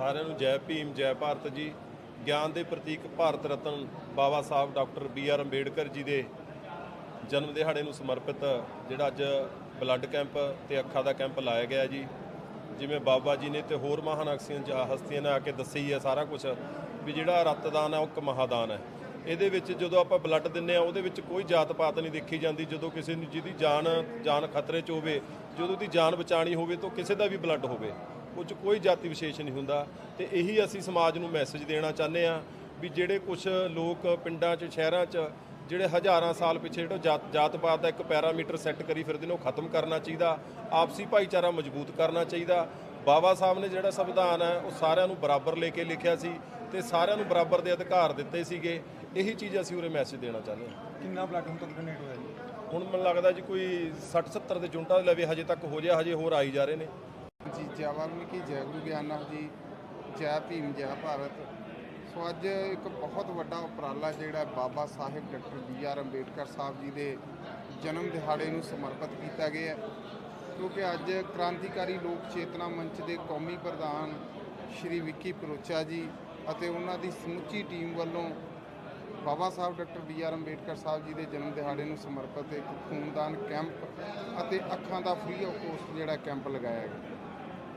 ਸਾਰਿਆਂ ਨੂੰ ਜੈ ਭੀਮ, ਜੈ ਭਾਰਤ ਜੀ। ਗਿਆਨ ਦੇ ਪ੍ਰਤੀਕ Bharat Ratna Baba Sahib doctor B R Ambedkar ji ਦੇ ਜਨਮ ਦਿਹਾੜੇ ਨੂੰ ਸਮਰਪਿਤ ਜਿਹੜਾ ਅੱਜ ਬਲੱਡ ਕੈਂਪ ਤੇ ਅੱਖਾਂ ਦਾ ਕੈਂਪ ਲਾਇਆ ਗਿਆ ਜੀ। ਜਿਵੇਂ ਬਾਬਾ ਜੀ ਨੇ ਤੇ ਹੋਰ ਮਹਾਨ ਅਕਸੀਆਂ ਹਸਤੀਆਂ ਨੇ ਆ ਕੇ ਦੱਸੀ ਹੈ ਸਾਰਾ ਕੁਝ ਵੀ ਜਿਹੜਾ ਰਕਤਦਾਨ ਹੈ ਉਹ ਇੱਕ ਮਹਾਦਾਨ ਹੈ ਇਹਦੇ ਵਿੱਚ ਜਦੋਂ ਆਪਾਂ ਬਲੱਡ ਦਿੰਨੇ ਆ, ਉਹਦੇ ਵਿੱਚ ਕੋਈ ਜਾਤ ਪਾਤ ਨਹੀਂ ਦੇਖੀ ਜਾਂਦੀ। ਜਦੋਂ ਕਿਸੇ ਨੂੰ ਜਿਹਦੀ ਜਾਨ ਜਾਨ ਖਤਰੇ 'ਚ ਹੋਵੇ, ਜਦੋਂ ਉਹਦੀ ਜਾਨ ਬਚਾਣੀ ਹੋਵੇ ਤਾਂ ਕਿਸੇ ਦਾ ਵੀ ਬਲੱਡ ਹੋਵੇ। ਉਹ 'ਚ ਕੋਈ ਜਾਤੀ ਵਿਸ਼ੇਸ਼ ਨਹੀਂ ਹੁੰਦਾ ਤੇ ਇਹੀ ਅਸੀਂ ਸਮਾਜ ਨੂੰ ਮੈਸੇਜ ਦੇਣਾ ਚਾਹੁੰਦੇ ਆ ਵੀ ਜਿਹੜੇ ਕੁਝ ਲੋਕ ਪਿੰਡਾਂ 'ਚ ਸ਼ਹਿਰਾਂ 'ਚ ਜਿਹੜੇ ਹਜ਼ਾਰਾਂ ਸਾਲ ਪਿੱਛੇ ਜਿਹੜਾ ਜਾਤ ਜਾਤ ਪਾਤ ਦਾ ਇੱਕ ਪੈਰਾਮੀਟਰ ਸੈੱਟ ਕਰੀ ਫਿਰਦੇ ਨੇ ਉਹ ਖਤਮ ਕਰਨਾ ਚਾਹੀਦਾ ਆਪਸੀ ਭਾਈਚਾਰਾ ਮਜ਼ਬੂਤ ਕਰਨਾ ਚਾਹੀਦਾ। ਬਾਬਾ ਸਾਹਿਬ ਨੇ ਜਿਹੜਾ ਸੰਵਿਧਾਨ ਹੈ ਉਹ ਸਾਰਿਆਂ ਨੂੰ ਬਰਾਬਰ ਲੈ ਕੇ ਲਿਖਿਆ ਸੀ ਤੇ ਸਾਰਿਆਂ ਨੂੰ ਬਰਾਬਰ ਦੇ ਅਧਿਕਾਰ ਦਿੱਤੇ ਸੀਗੇ। ਇਹੀ ਚੀਜ਼ ਅਸੀਂ ਉਰੇ ਮੈਸੇਜ ਦੇਣਾ ਚਾਹੁੰਦੇ ਹਾਂ। ਕਿੰਨਾ ਬਲੱਡ ਹੁਣ ਤੱਕ ਡੋਨੇਟ ਹੋਇਆ ਜੀ? ਹੁਣ ਮੈਨੂੰ ਲੱਗਦਾ ਜੀ ਕੋਈ 60 70 ਦੇ ਜੁੰਟਾ ਦੇ ਲਵੇ ਹਜੇ ਤੱਕ ਹੋ ਗਿਆ ਹਜੇ ਹੋਰ ਆਈ ਜਾ ਰਹੇ ਨੇ। ਜੈ ਵਾਲਮੀਕੀ ਜੈ ਗੁਰੂ ਗਿਆਨਨਾਥ ਜੀ ਜੈ ਭੀਮ, ਜੈ ਭਾਰਤ। ਸੋ ਅੱਜ ਇੱਕ ਬਹੁਤ ਵੱਡਾ ਉਪਰਾਲਾ ਜਿਹੜਾ Baba Sahib doctor B R Ambedkar Sahib ji ਦੇ ਜਨਮ ਦਿਹਾੜੇ ਨੂੰ ਸਮਰਪਿਤ ਕੀਤਾ ਗਿਆ ਕਿਉਂਕਿ ਅੱਜ ਕ੍ਰਾਂਤੀਕਾਰੀ ਲੋਕ ਚੇਤਨਾ ਮੰਚ ਦੇ ਕੌਮੀ ਪ੍ਰਧਾਨ ਸ਼੍ਰੀ ਵਿੱਕੀ ਪਰੋਚਾ ਜੀ ਅਤੇ ਉਹਨਾਂ ਦੀ ਸਮੁੱਚੀ ਟੀਮ ਵੱਲੋਂ Baba Sahib doctor B R Ambedkar Sahib ji ਦੇ ਜਨਮ ਦਿਹਾੜੇ ਨੂੰ ਸਮਰਪਿਤ ਇੱਕ ਖੂਨਦਾਨ ਕੈਂਪ ਅਤੇ ਅੱਖਾਂ ਦਾ ਫ੍ਰੀ ਆਫ ਕੋਸਟ ਜਿਹੜਾ ਕੈਂਪ ਲਗਾਇਆ ਗਿਆ।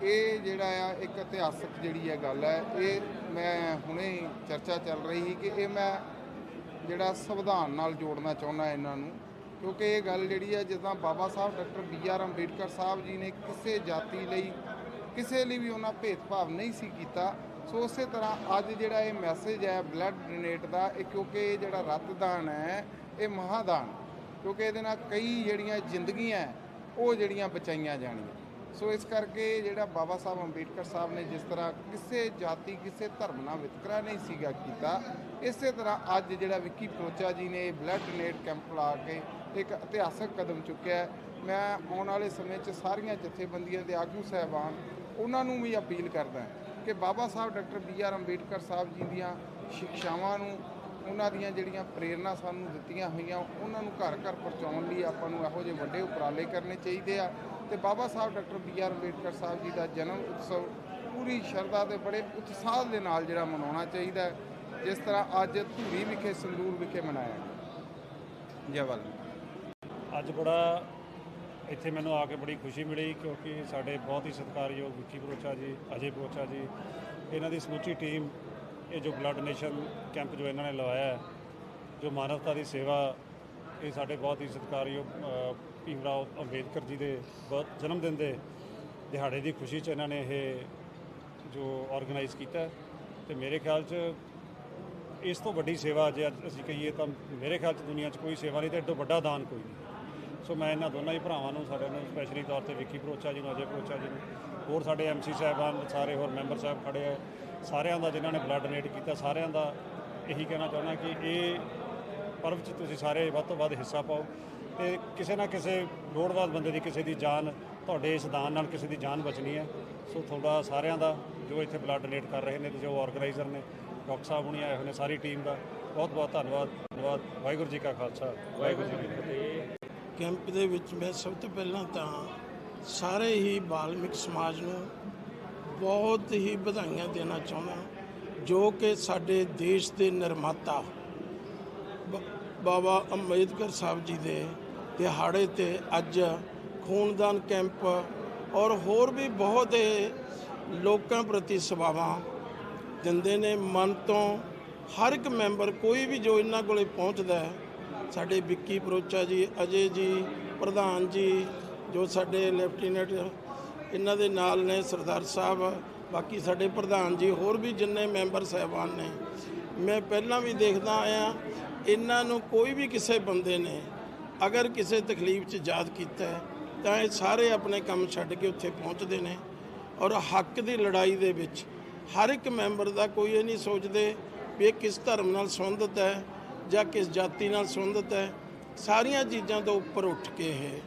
ਇਹ ਜਿਹੜਾ ਆ ਇੱਕ ਇਤਿਹਾਸਕ ਜਿਹੜੀ ਹੈ ਗੱਲ ਹੈ ਇਹ ਮੈਂ ਹੁਣੇ ਚਰਚਾ ਚੱਲ ਰਹੀ ਸੀ ਕਿ ਇਹ ਮੈਂ ਜਿਹੜਾ ਸੰਵਿਧਾਨ ਨਾਲ ਜੋੜਨਾ ਚਾਹੁੰਦਾ ਇਹਨਾਂ ਨੂੰ ਕਿਉਂਕਿ ਇਹ ਗੱਲ ਜਿਹੜੀ ਹੈ ਜਿੱਦਾਂ Baba Sahib doctor B R Ambedkar Sahib ji ਨੇ ਕਿਸੇ ਜਾਤੀ ਲਈ ਕਿਸੇ ਲਈ ਵੀ ਉਹਨਾਂ ਭੇਦਭਾਵ ਨਹੀਂ ਸੀ ਕੀਤਾ ਸੋ ਉਸੇ ਤਰ੍ਹਾਂ ਅੱਜ ਜਿਹੜਾ ਇਹ ਮੈਸੇਜ ਹੈ ਬਲੱਡ ਡੋਨੇਟ ਦਾ ਇਹ ਕਿਉਂਕਿ ਇਹ ਜਿਹੜਾ ਰਕਤਦਾਨ ਹੈ ਇਹ ਮਹਾਦਾਨ ਕਿਉਂਕਿ ਇਹਦੇ ਨਾਲ ਕਈ ਜਿਹੜੀਆਂ ਜ਼ਿੰਦਗੀਆਂ ਹੈ, ਉਹ ਜਿਹੜੀਆਂ ਬਚਾਈਆਂ ਜਾਣੀਆਂ ਸੋ ਇਸ ਕਰਕੇ ਜਿਹੜਾ ਬਾਬਾ ਸਾਹਿਬ ਅੰਬੇਡਕਰ ਸਾਹਿਬ ਨੇ ਜਿਸ ਤਰ੍ਹਾਂ ਕਿਸੇ ਜਾਤੀ, ਕਿਸੇ ਧਰਮ ਨਾਲ ਵਿਤਕਰਾ ਨਹੀਂ ਸੀਗਾ ਕੀਤਾ, ਇਸੇ ਤਰ੍ਹਾਂ ਅੱਜ ਜਿਹੜਾ ਵਿੱਕੀ ਪਰੋਚਾ ਜੀ ਨੇ ਬਲੱਡ ਡੋਨੇਟ ਕੈਂਪ ਲਾ ਕੇ ਇੱਕ ਇਤਿਹਾਸਕ ਕਦਮ ਚੁੱਕਿਆ ਮੈਂ ਆਉਣ ਵਾਲੇ ਸਮੇਂ 'ਚ ਸਾਰੀਆਂ ਜਥੇਬੰਦੀਆਂ ਦੇ ਆਗੂ ਸਹਿਬਾਨ ਉਹਨਾਂ ਨੂੰ ਵੀ ਅਪੀਲ ਕਰਦਾ ਕਿ Baba Sahib doctor B R Ambedkar Sahib ji ਦੀਆਂ ਸਿੱਖਿਆਵਾਂ ਨੂੰ ਉਹਨਾਂ ਦੀਆਂ ਜਿਹੜੀਆਂ ਪ੍ਰੇਰਨਾ ਸਾਨੂੰ ਦਿੱਤੀਆਂ ਹੋਈਆਂ ਉਹਨਾਂ ਨੂੰ ਘਰ ਘਰ ਪਹੁੰਚਾਉਣ ਲਈ ਆਪਾਂ ਨੂੰ ਇਹੋ ਜਿਹੇ ਵੱਡੇ ਉਪਰਾਲੇ ਕਰਨੇ ਚਾਹੀਦੇ ਆ। ਤੇ Baba Sahib doctor B R Ambedkar Sahib ji ਦਾ ਜਨਮ ਉਤਸਵ ਪੂਰੀ ਸ਼ਰਧਾ ਤੇ ਬੜੇ ਉਤਸ਼ਾਹ ਦੇ ਨਾਲ ਜਿਹੜਾ ਮਨਾਉਣਾ ਚਾਹੀਦਾ ਜਿਸ ਤਰ੍ਹਾਂ ਅੱਜ ਧੂਰੀ ਵਿਖੇ ਸੰਗਰੂਰ ਵਿਖੇ ਮਨਾਇਆ ਗਿਆ। ਜੈ ਵਾਲਮੀਕੀ ਅੱਜ ਬੜਾ ਇੱਥੇ ਮੈਨੂੰ ਆ ਕੇ ਬੜੀ ਖੁਸ਼ੀ ਮਿਲੀ ਕਿਉਂਕਿ ਸਾਡੇ ਬਹੁਤ ਹੀ ਸਤਿਕਾਰਯੋਗ ਵਿੱਕੀ ਬਰੋਚਾ ਜੀ ਅਜੇ ਬਰੋਚਾ ਜੀ ਇਹਨਾਂ ਦੀ ਸਮੁੱਚੀ ਟੀਮ ਇਹ ਜੋ ਬਲੱਡ ਡੋਨੇਸ਼ਨ ਕੈਂਪ ਜੋ ਇਹਨਾਂ ਨੇ ਲਵਾਇਆ ਹੈ ਜੋ ਮਾਨਵਤਾ ਦੀ ਸੇਵਾ ਇਹ ਸਾਡੇ ਬਹੁਤ ਹੀ ਸਤਿਕਾਰਯੋਗ ਅ, ਭੀਮ ਰਾਓ ਅੰਬੇਦਕਰ ਜੀ ਦੇ ਬਹੁਤ ਜਨਮ ਦਿਨ ਦੇ ਦਿਹਾੜੇ ਦੀ ਖੁਸ਼ੀ 'ਚ ਇਹਨਾਂ ਨੇ ਇਹ ਜੋ ਆਰਗੇਨਾਈਜ਼ ਕੀਤਾ ਹੈ। ਤੇ ਮੇਰੇ ਖਿਆਲ 'ਚ ਇਸ ਤੋਂ ਵੱਡੀ ਸੇਵਾ ਜੇ ਅੱਜ ਅਸੀਂ ਕਹੀਏ ਤਾਂ ਮੇਰੇ ਖਿਆਲ 'ਚ ਦੁਨੀਆ 'ਚ ਕੋਈ ਸੇਵਾ ਨਹੀਂ ਤੇ ਐਡੋ ਵੱਡਾ ਦਾਨ ਕੋਈ ਨਹੀਂ। ਸੋ ਮੈਂ ਇਹਨਾਂ ਦੋਨਾਂ ਹੀ ਭਰਾਵਾਂ ਨੂੰ ਸਾਡੇ ਨੂੰ ਸਪੈਸ਼ਲੀ ਤੌਰ ਤੇ ਵਿੱਕੀ ਭਰੋਚਾ ਜੀ ਨੂੰ ਅਜੇ ਭਰੋਚਾ ਜੀ ਨੂੰ ਹੋਰ ਸਾਡੇ ਐਮਸੀ ਸਾਹਿਬਾਨ, ਸਾਰੇ ਹੋਰ ਮੈਂਬਰ ਸਾਹਿਬ ਖੜੇ ਆ, ਸਾਰਿਆਂ ਦਾ ਜਿਨ੍ਹਾਂ ਨੇ ਬਲੱਡ ਡੋਨੇਟ ਕੀਤਾ, ਸਾਰਿਆਂ ਦਾ ਇਹੀ ਕਹਿਣਾ ਚਾਹੁੰਦਾ ਕਿ ਇਹ ਪਰਵ 'ਚ ਤੁਸੀਂ ਸਾਰੇ ਵੱਧ ਤੋਂ ਵੱਧ ਹਿੱਸਾ ਪਾਓ ਤੇ ਕਿਸੇ ਨਾ ਕਿਸੇ ਲੋੜਵੰਦ ਬੰਦੇ ਦੀ, ਕਿਸੇ ਦੀ ਜਾਨ, ਤੁਹਾਡੇ ਇਸ ਦਾਨ ਨਾਲ ਕਿਸੇ ਦੀ ਜਾਨ ਬਚਣੀ ਹੈ। ਸੋ ਤੁਹਾਡਾ ਸਾਰਿਆਂ ਦਾ ਜੋ ਇੱਥੇ ਬਲੱਡ ਡੋਨੇਟ ਕਰ ਰਹੇ ਨੇ ਤੇ ਜੋ ਆਰਗੇਨਾਈਜ਼ਰ ਨੇ, ਡਾਕਟਰ ਸਾਹਿਬ ਹੁਣੀ ਆਏ ਹੋਏ ਨੇ, ਸਾਰੀ ਟੀਮ ਦਾ ਬਹੁਤ ਬਹੁਤ ਧੰਨਵਾਦ ਧੰਨਵਾਦ, ਵਾਹਿਗੁਰੂ ਜੀ ਕਾ ਖਾਲਸਾ, ਵਾਹਿਗੁਰੂ ਜੀ ਕੀ ਫਤਿਹ। ਕੈਂਪ ਦੇ ਵਿੱਚ ਮੈਂ ਸਭ ਤੋਂ ਪਹਿਲਾਂ ਤਾਂ ਸਾਰੇ ਹੀ ਬਾਲਮਿਕ ਸਮਾਜ ਨੂੰ ਬਹੁਤ ਹੀ ਵਧਾਈਆਂ ਦੇਣਾ ਚਾਹੁੰਦਾ ਜੋ ਕਿ ਸਾਡੇ ਦੇਸ਼ ਦੇ ਨਿਰਮਾਤਾ ਬਾਬਾ ਅੰਬੇਦਕਰ ਸਾਹਿਬ ਜੀ ਦੇ ਦਿਹਾੜੇ ਤੇ ਅੱਜ ਖੂਨਦਾਨ ਕੈਂਪ ਔਰ ਹੋਰ ਵੀ ਬਹੁਤ ਲੋਕਾਂ ਪ੍ਰਤੀ ਸੇਵਾਵਾਂ ਦਿੰਦੇ ਨੇ। ਮਨ ਤੋਂ ਹਰ ਇੱਕ ਮੈਂਬਰ ਕੋਈ ਵੀ ਜੋ ਇਹਨਾਂ ਕੋਲੇ ਪਹੁੰਚਦਾ ਸਾਡੇ ਵਿੱਕੀ ਪਰੋਚਾ ਜੀ, ਅਜੇ ਜੀ, ਪ੍ਰਧਾਨ ਜੀ ਜੋ ਸਾਡੇ ਲੈਫਟੀਨੈਂਟ ਇਹਨਾਂ ਦੇ ਨਾਲ ਨੇ, ਸਰਦਾਰ ਸਾਹਿਬ, ਬਾਕੀ ਸਾਡੇ ਪ੍ਰਧਾਨ ਜੀ, ਹੋਰ ਵੀ ਜਿੰਨੇ ਮੈਂਬਰ ਸਹਿਬਾਨ ਨੇ, ਮੈਂ ਪਹਿਲਾਂ ਵੀ ਦੇਖਦਾ ਆਇਆ, ਇਹਨਾਂ ਨੂੰ ਕੋਈ ਵੀ ਕਿਸੇ ਬੰਦੇ ਨੇ ਅਗਰ ਕਿਸੇ ਤਕਲੀਫ 'ਚ ਯਾਦ ਕੀਤਾ ਤਾਂ ਇਹ ਸਾਰੇ ਆਪਣੇ ਕੰਮ ਛੱਡ ਕੇ ਉੱਥੇ ਪਹੁੰਚਦੇ ਨੇ ਔਰ ਹੱਕ ਦੀ ਲੜਾਈ ਦੇ ਵਿੱਚ ਹਰ ਇੱਕ ਮੈਂਬਰ ਦਾ ਕੋਈ ਇਹ ਨਹੀਂ ਸੋਚਦੇ ਵੀ ਇਹ ਕਿਸ ਧਰਮ ਨਾਲ ਸੰਬੰਧਿਤ ਹੈ ਜਾਂ ਕਿਸ ਜਾਤੀ ਨਾਲ ਸੰਬੰਧਿਤ ਹੈ। ਸਾਰੀਆਂ ਚੀਜ਼ਾਂ ਤੋਂ ਉੱਪਰ ਉੱਠ ਕੇ ਇਹ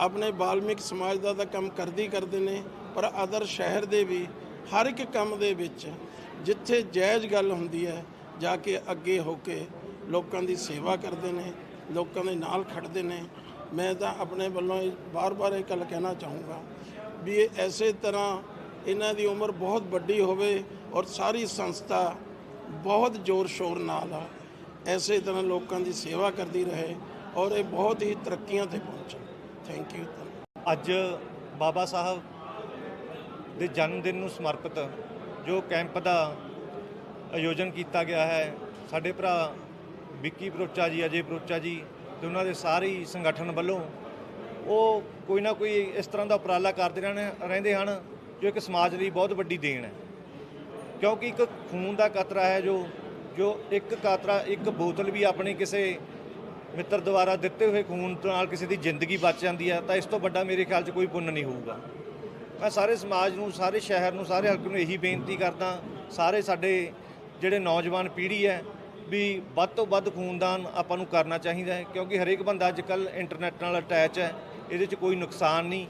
ਆਪਣੇ ਬਾਲਮਿਕ ਸਮਾਜ ਦਾ ਤਾਂ ਕੰਮ ਕਰਦੇ ਕਰਦੇ ਨੇ, ਪਰ ਅਦਰ ਸ਼ਹਿਰ ਦੇ ਵੀ ਹਰ ਇੱਕ ਕੰਮ ਦੇ ਵਿੱਚ ਜਿੱਥੇ ਜਾਇਜ਼ ਗੱਲ ਹੁੰਦੀ ਹੈ, ਜਾ ਕੇ ਅੱਗੇ ਹੋ ਕੇ ਲੋਕਾਂ ਦੀ ਸੇਵਾ ਕਰਦੇ ਨੇ, ਲੋਕਾਂ ਦੇ ਨਾਲ ਖੜਦੇ ਨੇ। ਮੈਂ ਤਾਂ ਆਪਣੇ ਵੱਲੋਂ ਬਾਰ-ਬਾਰ ਇਹ ਗੱਲ ਕਹਿਣਾ ਚਾਹੂੰਗਾ ਵੀ ਇਹ ਐਸੇ ਤਰ੍ਹਾਂ ਇਹਨਾਂ ਦੀ ਉਮਰ ਬਹੁਤ ਵੱਡੀ ਹੋਵੇ ਔਰ ਸਾਰੀ ਸੰਸਥਾ ਬਹੁਤ ਜ਼ੋਰ ਸ਼ੋਰ ਨਾਲ ਆ ਐਸੇ ਤਰ੍ਹਾਂ ਲੋਕਾਂ ਦੀ ਸੇਵਾ ਕਰਦੀ ਰਹੇ ਔਰ ਇਹ ਬਹੁਤ ਹੀ ਤਰੱਕੀਆਂ ਤੇ ਪਹੁੰਚੇ। ਥੈਂਕ ਯੂ ਅੱਜ ਬਾਬਾ ਸਾਹਿਬ ਦੇ ਜਨਮ ਦਿਨ ਨੂੰ ਸਮਰਪਿਤ ਜੋ ਕੈਂਪ ਦਾ ਆਯੋਜਨ ਕੀਤਾ ਗਿਆ ਹੈ, ਸਾਡੇ ਭਰਾ ਵਿੱਕੀ ਬਰੋਚਾ ਜੀ, ਅਜੇ ਬਰੋਚਾ ਜੀ ਤੇ ਉਹਨਾਂ ਦੇ ਸਾਰੇ ਹੀ ਸੰਗਠਨ ਵੱਲੋਂ ਉਹ ਕੋਈ ਨਾ ਕੋਈ ਇਸ ਤਰ੍ਹਾਂ ਦਾ ਉਪਰਾਲਾ ਕਰਦੇ ਰਹਿਣ, ਰਹਿੰਦੇ ਹਨ, ਜੋ ਇੱਕ ਸਮਾਜ ਲਈ ਬਹੁਤ ਵੱਡੀ ਦੇਣ ਹੈ। ਕਿਉਂਕਿ ਇੱਕ ਖੂਨ ਦਾ ਕਤਰਾ ਹੈ ਜੋ ਜੋ ਇੱਕ ਕਾਤਰਾ, ਇੱਕ ਬੋਤਲ ਵੀ ਆਪਣੇ ਕਿਸੇ ਮਿੱਤਰ ਦੁਆਰਾ ਦਿੱਤੇ ਹੋਏ ਖੂਨ ਨਾਲ ਕਿਸੇ ਦੀ ਜ਼ਿੰਦਗੀ ਬਚ ਜਾਂਦੀ ਹੈ ਤਾਂ ਇਸ ਤੋਂ ਵੱਡਾ ਮੇਰੇ ਖਿਆਲ 'ਚ ਕੋਈ ਪੁੰਨ ਨਹੀਂ ਹੋਊਗਾ। ਮੈਂ ਸਾਰੇ ਸਮਾਜ ਨੂੰ, ਸਾਰੇ ਸ਼ਹਿਰ ਨੂੰ, ਸਾਰੇ ਹਲਕੇ ਨੂੰ ਇਹੀ ਬੇਨਤੀ ਕਰਦਾ, ਸਾਰੇ ਸਾਡੇ ਜਿਹੜੇ ਨੌਜਵਾਨ ਪੀੜ੍ਹੀ ਹੈ, ਵੀ ਵੱਧ ਤੋਂ ਵੱਧ ਖੂਨਦਾਨ ਆਪਾਂ ਨੂੰ ਕਰਨਾ ਚਾਹੀਦਾ ਹੈ, ਕਿਉਂਕਿ ਹਰੇਕ ਬੰਦਾ ਅੱਜ ਕੱਲ ਇੰਟਰਨੈਟ ਨਾਲ ਅਟੈਚ ਹੈ, ਇਹਦੇ 'ਚ ਕੋਈ ਨੁਕਸਾਨ ਨਹੀਂ।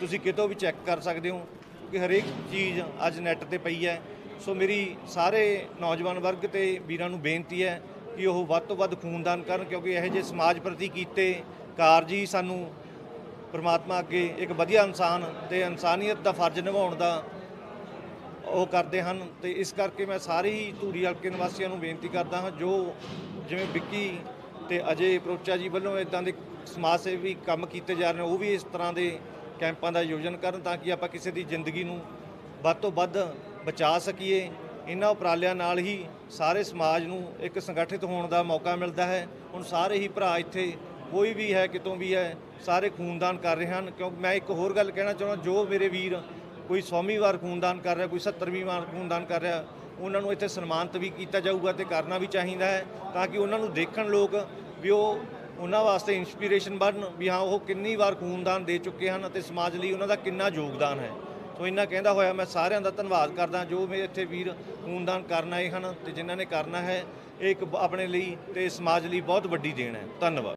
ਤੁਸੀਂ ਕਿਤੋਂ ਵੀ ਚੈੱਕ ਕਰ ਸਕਦੇ ਹੋ ਕਿ ਹਰੇਕ ਚੀਜ਼ ਅੱਜ ਨੈੱਟ ਤੇ ਪਈ ਹੈ। ਸੋ ਮੇਰੀ ਸਾਰੇ ਨੌਜਵਾਨ ਵਰਗ ਤੇ ਵੀਰਾਂ ਨੂੰ ਬੇਨਤੀ ਹੈ ਕਿ ਉਹ ਵੱਧ ਤੋਂ ਵੱਧ ਖੂਨਦਾਨ ਕਰਨ ਕਿਉਂਕਿ ਇਹੋ ਜਿਹੇ ਸਮਾਜ ਪ੍ਰਤੀ ਕੀਤੇ ਕਾਰਜ ਹੀ ਸਾਨੂੰ ਪ੍ਰਮਾਤਮਾ ਅੱਗੇ ਇੱਕ ਵਧੀਆ ਇਨਸਾਨ ਤੇ ਇਨਸਾਨੀਅਤ ਦਾ ਫਰਜ਼ ਨਿਭਾਉਣ ਦਾ ਉਹ ਕਰਦੇ ਹਨ ਤੇ ਇਸ ਕਰਕੇ ਮੈਂ ਸਾਰੇ ਹੀ ਧੂਰੀ ਹਲਕੇ ਨਿਵਾਸੀਆਂ ਨੂੰ ਬੇਨਤੀ ਕਰਦਾ ਹਾਂ, ਜੋ ਜਿਵੇਂ ਵਿੱਕੀ ਤੇ ਅਜੇ ਪ੍ਰੋਚਾ ਜੀ ਵੱਲੋਂ ਇਦਾਂ ਦੇ ਸਮਾਜ ਸੇਵੀ ਕੰਮ ਕੀਤੇ ਜਾ ਰਹੇ ਨੇ, ਉਹ ਵੀ ਇਸ ਤਰ੍ਹਾਂ ਦੇ ਕੈਂਪਾਂ ਦਾ ਆਯੋਜਨ ਕਰਨ ਤਾਂ ਕਿ ਆਪਾਂ ਕਿਸੇ ਦੀ ਜ਼ਿੰਦਗੀ ਨੂੰ ਵੱਧ ਤੋਂ ਵੱਧ ਬਚਾ ਸਕੀਏ। ਇਹਨਾਂ ਉਪਰਾਲਿਆਂ ਨਾਲ ਹੀ ਸਾਰੇ ਸਮਾਜ ਨੂੰ ਇੱਕ ਸੰਗਠਿਤ ਹੋਣ ਦਾ ਮੌਕਾ ਮਿਲਦਾ ਹੈ। ਹੁਣ ਸਾਰੇ ਹੀ ਭਰਾ ਇੱਥੇ ਕੋਈ ਵੀ ਹੈ, ਕਿਤੋਂ ਵੀ ਹੈ, ਸਾਰੇ ਖੂਨਦਾਨ ਕਰ ਰਹੇ ਹਨ। ਕਿਉਂਕਿ ਮੈਂ ਇੱਕ ਹੋਰ ਗੱਲ ਕਹਿਣਾ ਚਾਹੁੰਦਾ, ਜੋ ਮੇਰੇ ਵੀਰ ਕੋਈ 100ਵੀਂ ਵਾਰ ਖੂਨਦਾਨ ਕਰ ਰਿਹਾ, ਕੋਈ 70ਵੀਂ ਵਾਰ ਖੂਨਦਾਨ ਕਰ ਰਿਹਾ, ਉਹਨਾਂ ਨੂੰ ਇੱਥੇ ਸਨਮਾਨਿਤ ਵੀ ਕੀਤਾ ਜਾਊਗਾ ਤੇ ਕਰਨਾ ਵੀ ਚਾਹੀਦਾ ਹੈ ਤਾਂ ਕਿ ਉਹਨਾਂ ਨੂੰ ਦੇਖਣ ਲੋਕ ਵੀ ਉਹ ਉਹਨਾਂ ਵਾਸਤੇ ਇਨਸਪੀਰੇਸ਼ਨ ਬਣਨ ਵੀ ਹਾਂ, ਉਹ ਕਿੰਨੀ ਵਾਰ ਖੂਨਦਾਨ ਦੇ ਚੁੱਕੇ ਹਨ ਅਤੇ ਸਮਾਜ ਲਈ ਉਹਨਾਂ ਦਾ ਕਿੰਨਾ ਯੋਗਦਾਨ ਹੈ। ਸੋ ਇੰਨਾ ਕਹਿੰਦਾ ਹੋਇਆ, ਮੈਂ ਸਾਰਿਆਂ ਦਾ ਧੰਨਵਾਦ ਕਰਦਾ, ਜੋ ਮੇਰੇ ਇੱਥੇ ਵੀਰ ਖੂਨਦਾਨ ਕਰਨ ਆਏ ਹਨ ਤੇ ਜਿਨ੍ਹਾਂ ਨੇ ਕਰਨਾ ਹੈ, ਇਹ ਇੱਕ ਆਪਣੇ ਲਈ ਤੇ ਸਮਾਜ ਲਈ ਬਹੁਤ ਵੱਡੀ ਦੇਣ ਹੈ। ਧੰਨਵਾਦ।